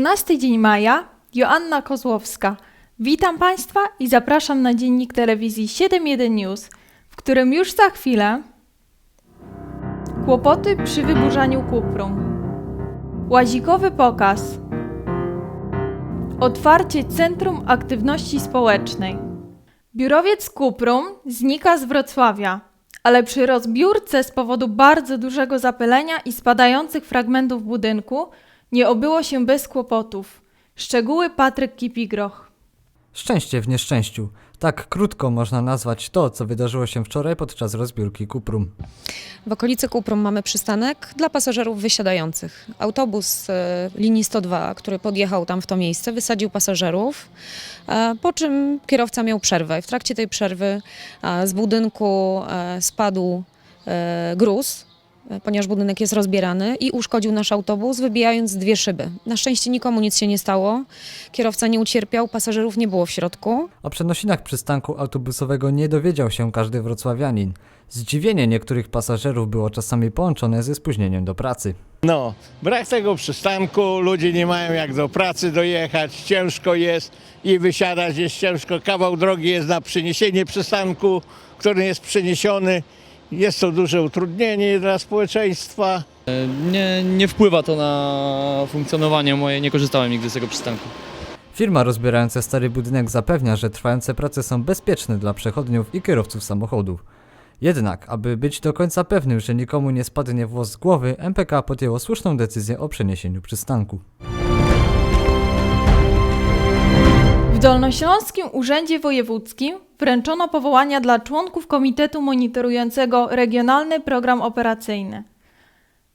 12 dzień maja, Joanna Kozłowska. Witam Państwa i zapraszam na dziennik telewizji 7.1 News, w którym już za chwilę kłopoty przy wyburzaniu kuprum, łazikowy pokaz, otwarcie Centrum Aktywności Społecznej. Biurowiec Kuprum znika z Wrocławia, ale przy rozbiórce z powodu bardzo dużego zapylenia i spadających fragmentów budynku nie obyło się bez kłopotów. Szczegóły Patryk Kipigroch. Szczęście w nieszczęściu. Tak krótko można nazwać to, co wydarzyło się wczoraj podczas rozbiórki Kuprum. W okolicy Kuprum mamy przystanek dla pasażerów wysiadających. Autobus e, linii 102, który podjechał tam w to miejsce, wysadził pasażerów, e, po czym kierowca miał przerwę. W trakcie tej przerwy e, z budynku spadł gruz, ponieważ budynek jest rozbierany i uszkodził nasz autobus, wybijając dwie szyby. Na szczęście nikomu nic się nie stało, kierowca nie ucierpiał, pasażerów nie było w środku. O przenosinach przystanku autobusowego nie dowiedział się każdy wrocławianin. Zdziwienie niektórych pasażerów było czasami połączone ze spóźnieniem do pracy. No, brak tego przystanku, ludzie nie mają jak do pracy dojechać, ciężko jest i wysiadać jest ciężko. Kawał drogi jest na przyniesienie przystanku, który jest przeniesiony. Jest to duże utrudnienie dla społeczeństwa. Nie, nie wpływa to na funkcjonowanie moje, nie korzystałem nigdy z tego przystanku. Firma rozbierająca stary budynek zapewnia, że trwające prace są bezpieczne dla przechodniów i kierowców samochodów. Jednak, aby być do końca pewnym, że nikomu nie spadnie włos z głowy, MPK podjęło słuszną decyzję o przeniesieniu przystanku. Dolnośląskim Urzędzie Wojewódzkim wręczono powołania dla członków Komitetu Monitorującego Regionalny Program Operacyjny.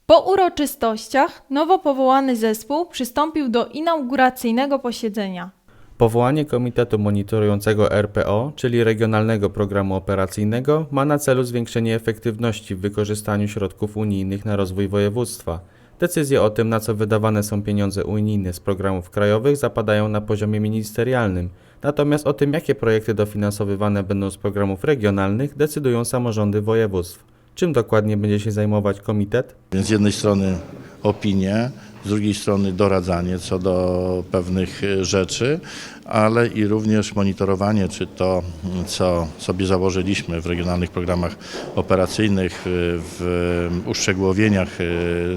Po uroczystościach nowo powołany zespół przystąpił do inauguracyjnego posiedzenia. Powołanie Komitetu Monitorującego RPO, czyli Regionalnego Programu Operacyjnego, ma na celu zwiększenie efektywności w wykorzystaniu środków unijnych na rozwój województwa. Decyzje o tym, na co wydawane są pieniądze unijne z programów krajowych, zapadają na poziomie ministerialnym. Natomiast o tym, jakie projekty dofinansowywane będą z programów regionalnych, decydują samorządy województw. Czym dokładnie będzie się zajmować komitet? Z jednej strony opinie, z drugiej strony doradzanie co do pewnych e, rzeczy, ale i również monitorowanie, czy to, m, co sobie założyliśmy w regionalnych programach operacyjnych, e, w uszczegółowieniach e,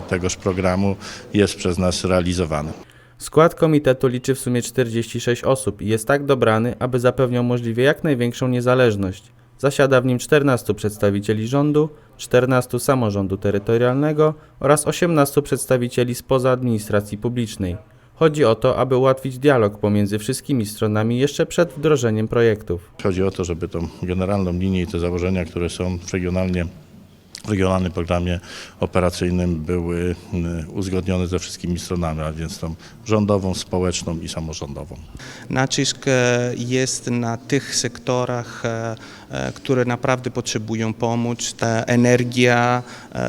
tegoż programu jest przez nas realizowane. Skład komitetu liczy w sumie 46 osób i jest tak dobrany, aby zapewniał możliwie jak największą niezależność. Zasiada w nim 14 przedstawicieli rządu, 14 samorządu terytorialnego oraz 18 przedstawicieli spoza administracji publicznej. Chodzi o to, aby ułatwić dialog pomiędzy wszystkimi stronami jeszcze przed wdrożeniem projektów. Chodzi o to, żeby tą generalną linię i te założenia, które są regionalnie regionalnym programie operacyjnym były m, uzgodnione ze wszystkimi stronami, a więc tą rządową, społeczną i samorządową. Nacisk e, jest na tych sektorach, e, e, które naprawdę potrzebują pomoc. E, Energia,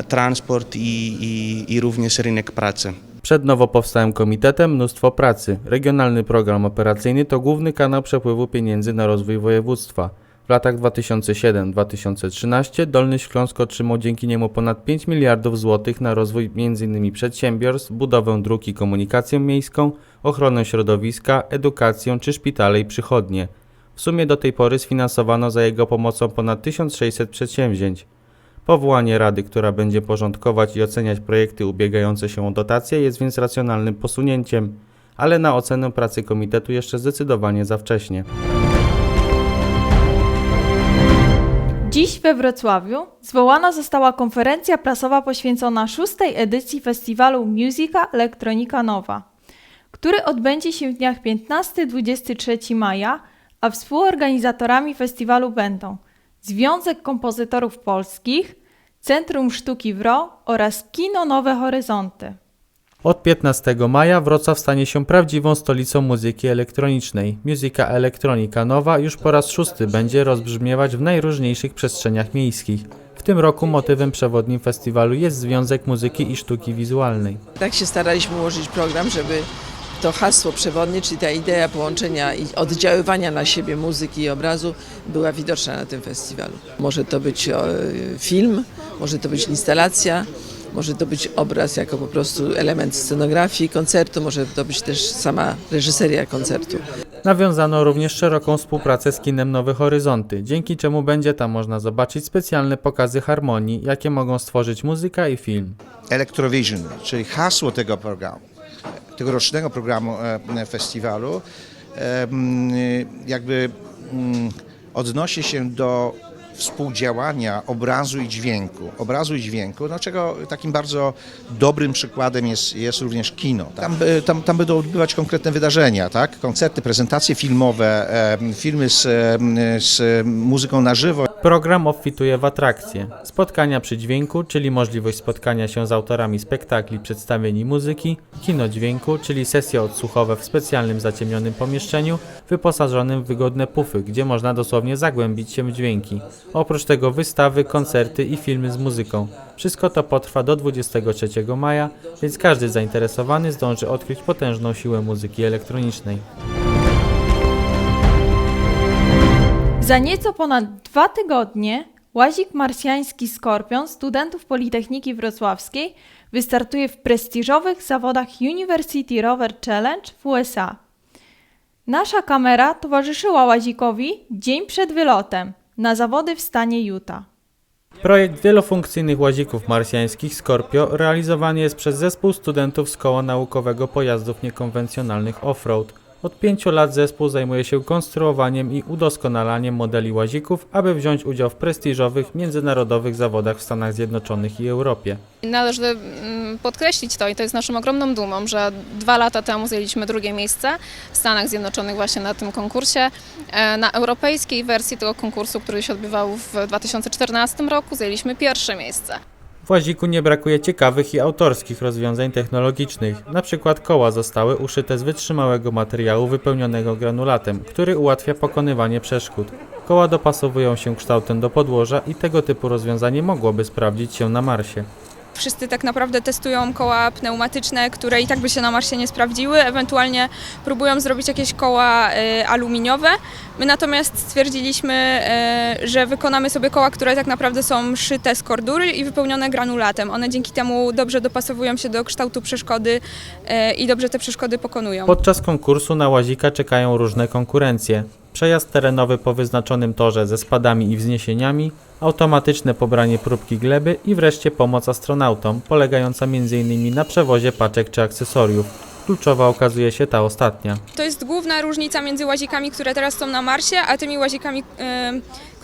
transport i, i, i również rynek pracy. Przed nowo powstałym komitetem mnóstwo pracy. Regionalny program operacyjny to główny kanał przepływu pieniędzy na rozwój województwa. W latach 2007-2013 Dolny Śląsk otrzymał dzięki niemu ponad 5 miliardów złotych na rozwój m.in. przedsiębiorstw, budowę dróg i komunikację miejską, ochronę środowiska, edukację czy szpitale i przychodnie. W sumie do tej pory sfinansowano za jego pomocą ponad 1600 przedsięwzięć. Powołanie rady, która będzie porządkować i oceniać projekty ubiegające się o dotacje jest więc racjonalnym posunięciem, ale na ocenę pracy komitetu jeszcze zdecydowanie za wcześnie. Dziś we Wrocławiu zwołana została konferencja prasowa poświęcona szóstej edycji festiwalu Musica Elektronika Nowa, który odbędzie się w dniach 15-23 maja, a współorganizatorami festiwalu będą Związek Kompozytorów Polskich, Centrum Sztuki WRO oraz Kino Nowe Horyzonty. Od 15 maja Wrocław stanie się prawdziwą stolicą muzyki elektronicznej. Muzyka elektronika nowa już po raz szósty będzie rozbrzmiewać w najróżniejszych przestrzeniach miejskich. W tym roku motywem przewodnim festiwalu jest Związek Muzyki i Sztuki Wizualnej. Tak się staraliśmy ułożyć program, żeby to hasło przewodnie, czyli ta idea połączenia i oddziaływania na siebie muzyki i obrazu była widoczna na tym festiwalu. Może to być e, film, może to być instalacja, Może to być obraz jako po prostu element scenografii koncertu, może to być też sama reżyseria koncertu. Nawiązano również szeroką współpracę z kinem Nowe Horyzonty, dzięki czemu będzie tam można zobaczyć specjalne pokazy harmonii, jakie mogą stworzyć muzyka i film. Electrovision, czyli hasło tego programu, tegorocznego programu e, festiwalu, e, jakby mm, odnosi się do współdziałania obrazu i dźwięku. Obrazu i dźwięku, no czego takim bardzo dobrym przykładem jest, jest również kino. Tam, by- tam, tam będą odbywać konkretne wydarzenia, tak? koncerty, prezentacje filmowe, filmy z, z muzyką na żywo. Program obfituje w atrakcje. Spotkania przy dźwięku, czyli możliwość spotkania się z autorami spektakli, przedstawień i muzyki, kino dźwięku, czyli sesje odsłuchowe w specjalnym zaciemnionym pomieszczeniu, wyposażonym w wygodne pufy, gdzie można dosłownie zagłębić się w dźwięki. Oprócz tego wystawy, koncerty i filmy z muzyką. Wszystko to potrwa do 23 maja, więc każdy zainteresowany zdąży odkryć potężną siłę muzyki elektronicznej. Za nieco ponad dwa tygodnie łazik marsjański Skorpion studentów Politechniki Wrocławskiej wystartuje w prestiżowych zawodach University Rover Challenge w USA. Nasza kamera towarzyszyła łazikowi dzień przed wylotem na zawody w stanie Utah. Projekt wielofunkcyjnych łazików marsjańskich Scorpio realizowany jest przez zespół studentów z Koła Naukowego Pojazdów Niekonwencjonalnych Offroad. Od pięciu lat zespół zajmuje się konstruowaniem i udoskonalaniem modeli łazików, aby wziąć udział w prestiżowych międzynarodowych zawodach w Stanach Zjednoczonych i Europie. Należy mm, podkreślić to i to jest naszą ogromną dumą, że dwa lata temu zajęliśmy drugie miejsce w Stanach Zjednoczonych właśnie na tym konkursie. E, Na europejskiej wersji tego konkursu, który się odbywał w 2014 roku, zajęliśmy pierwsze miejsce. W łaziku nie brakuje ciekawych i autorskich rozwiązań technologicznych. Na przykład koła zostały uszyte z wytrzymałego materiału wypełnionego granulatem, który ułatwia pokonywanie przeszkód. Koła dopasowują się kształtem do podłoża i tego typu rozwiązanie mogłoby sprawdzić się na Marsie. Wszyscy tak naprawdę testują koła pneumatyczne, które i tak by się na Marsie nie sprawdziły, ewentualnie próbują zrobić jakieś koła y, aluminiowe. My natomiast stwierdziliśmy, y, że wykonamy sobie koła, które tak naprawdę są szyte z kordury i wypełnione granulatem. One dzięki temu dobrze dopasowują się do kształtu przeszkody y, i dobrze te przeszkody pokonują. Podczas konkursu na łazika czekają różne konkurencje. Przejazd terenowy po wyznaczonym torze ze spadami i wzniesieniami, automatyczne pobranie próbki gleby i wreszcie pomoc astronautom, polegająca m.in. na przewozie paczek czy akcesoriów. Kluczowa okazuje się ta ostatnia. To jest główna różnica między łazikami, które teraz są na Marsie, a tymi łazikami,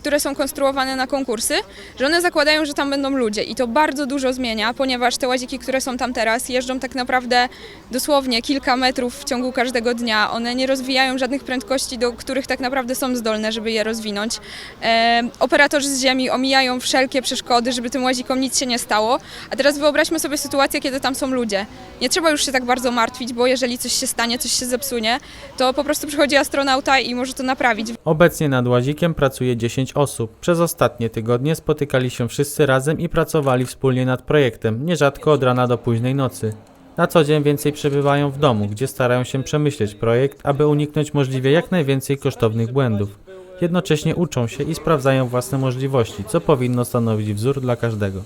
które są konstruowane na konkursy, że one zakładają, że tam będą ludzie i to bardzo dużo zmienia, ponieważ te łaziki, które są tam teraz, jeżdżą tak naprawdę dosłownie kilka metrów w ciągu każdego dnia. One nie rozwijają żadnych prędkości, do których tak naprawdę są zdolne, żeby je rozwinąć. E, operatorzy z Ziemi omijają wszelkie przeszkody, żeby tym łazikom nic się nie stało. A teraz wyobraźmy sobie sytuację, kiedy tam są ludzie. Nie trzeba już się tak bardzo martwić, bo jeżeli coś się stanie, coś się zepsunie, to po prostu przychodzi astronauta i może to naprawić. Obecnie nad łazikiem pracuje 10 osób. Przez ostatnie tygodnie spotykali się wszyscy razem i pracowali wspólnie nad projektem, nierzadko od rana do późnej nocy. Na co dzień więcej przebywają w domu, gdzie starają się przemyśleć projekt, aby uniknąć możliwie jak najwięcej kosztownych błędów. Jednocześnie uczą się i sprawdzają własne możliwości, co powinno stanowić wzór dla każdego.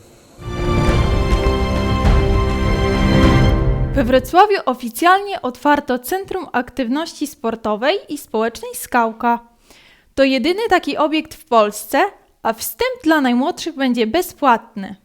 We Wrocławiu oficjalnie otwarto Centrum Aktywności Sportowej i Społecznej Skałka. To jedyny taki obiekt w Polsce, a wstęp dla najmłodszych będzie bezpłatny.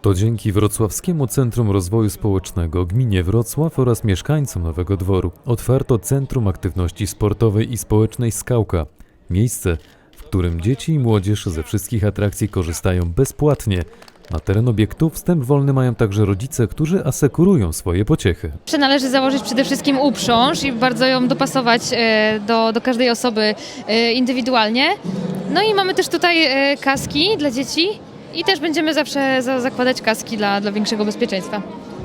To dzięki Wrocławskiemu Centrum Rozwoju Społecznego, gminie Wrocław oraz mieszkańcom Nowego Dworu otwarto Centrum Aktywności Sportowej i Społecznej Skałka. Miejsce, w którym dzieci i młodzież ze wszystkich atrakcji korzystają bezpłatnie. Na teren obiektu wstęp wolny mają także rodzice, którzy asekurują swoje pociechy. Należy założyć przede wszystkim uprząż i bardzo ją dopasować e, do, do każdej osoby e, indywidualnie. No i mamy też tutaj e, kaski dla dzieci i też będziemy zawsze za, zakładać kaski dla, dla większego bezpieczeństwa.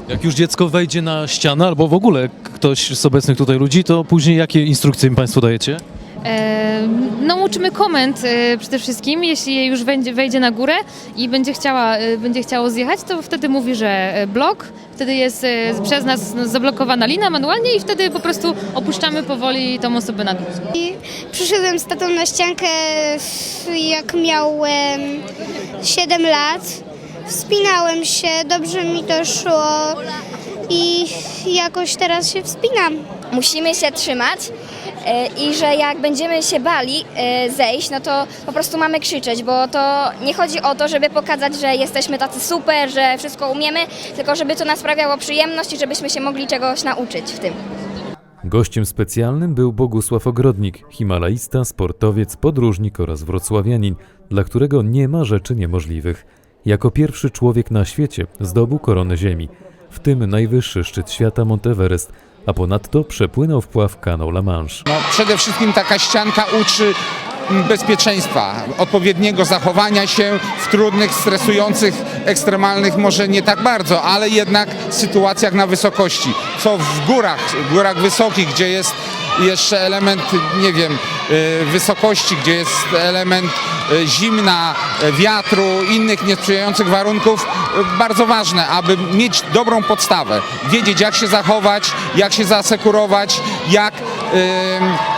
Jak już dziecko wejdzie na ścianę, albo w ogóle ktoś z obecnych tutaj ludzi, to później jakie instrukcje im Państwo dajecie? No uczymy komend e, przede wszystkim, jeśli już wejdzie, na górę i będzie, chciała, e, będzie chciało zjechać, to wtedy mówi, że e, blok, wtedy jest przez nas zablokowana lina manualnie i wtedy po prostu opuszczamy powoli tą osobę na górę. Przyszedłem z tatą na ściankę, jak miałem 7 lat. Wspinałem się, dobrze mi to szło i jakoś teraz się wspinam. musimy się trzymać i że jak będziemy się bali e, zejść, no to po prostu mamy krzyczeć, bo to nie chodzi o to, żeby pokazać, że jesteśmy tacy super, że wszystko umiemy, tylko żeby to nas sprawiało przyjemność i żebyśmy się mogli czegoś nauczyć w tym. Gościem specjalnym był Bogusław Ogrodnik, himalaista, sportowiec, podróżnik oraz wrocławianin, dla którego nie ma rzeczy niemożliwych. Jako pierwszy człowiek na świecie zdobył koronę Ziemi, w tym najwyższy szczyt świata Monteverest, a ponadto przepłynął wpław kanał La Manche. No, przede wszystkim taka ścianka uczy bezpieczeństwa, odpowiedniego zachowania się w trudnych, stresujących, ekstremalnych, może nie tak bardzo, ale jednak sytuacjach na wysokości. Co w górach, w górach wysokich, gdzie jest jeszcze element, nie wiem, wysokości, gdzie jest element y, zimna, y, wiatru, innych niesprzyjających warunków, y, bardzo ważne, aby mieć dobrą podstawę, wiedzieć jak się zachować, jak się zasekurować, jak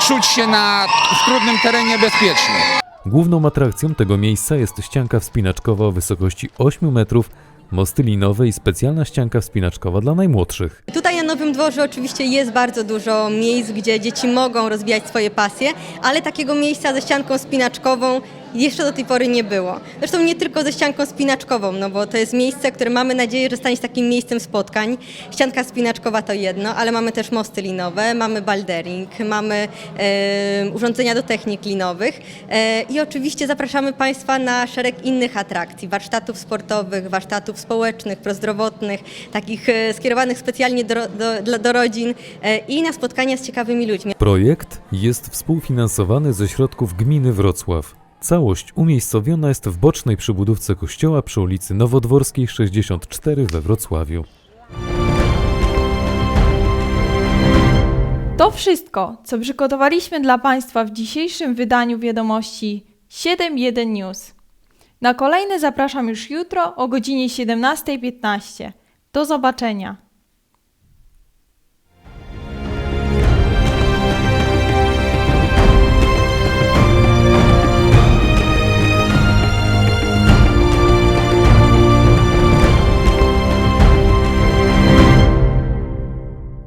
czuć się na, w trudnym terenie bezpiecznie. Główną atrakcją tego miejsca jest ścianka wspinaczkowa o wysokości 8 metrów, mosty linowe i specjalna ścianka wspinaczkowa dla najmłodszych. Tutaj na Nowym Dworze oczywiście jest bardzo dużo miejsc, gdzie dzieci mogą rozwijać swoje pasje, ale takiego miejsca ze ścianką spinaczkową jeszcze do tej pory nie było. Zresztą nie tylko ze ścianką spinaczkową, no bo to jest miejsce, które mamy nadzieję, że stanie się takim miejscem spotkań. Ścianka spinaczkowa to jedno, ale mamy też mosty linowe, mamy baldering, mamy e, urządzenia do technik linowych e, i oczywiście zapraszamy Państwa na szereg innych atrakcji, warsztatów sportowych, warsztatów społecznych, prozdrowotnych, takich e, skierowanych specjalnie do, do, do rodzin e, i na spotkania z ciekawymi ludźmi. Projekt jest współfinansowany ze środków gminy Wrocław. Całość umiejscowiona jest w bocznej przybudówce kościoła przy ulicy Nowodworskiej 64 we Wrocławiu. To wszystko, co przygotowaliśmy dla Państwa w dzisiejszym wydaniu wiadomości 7.1 News. Na kolejne zapraszam już jutro o godzinie 17.15. Do zobaczenia.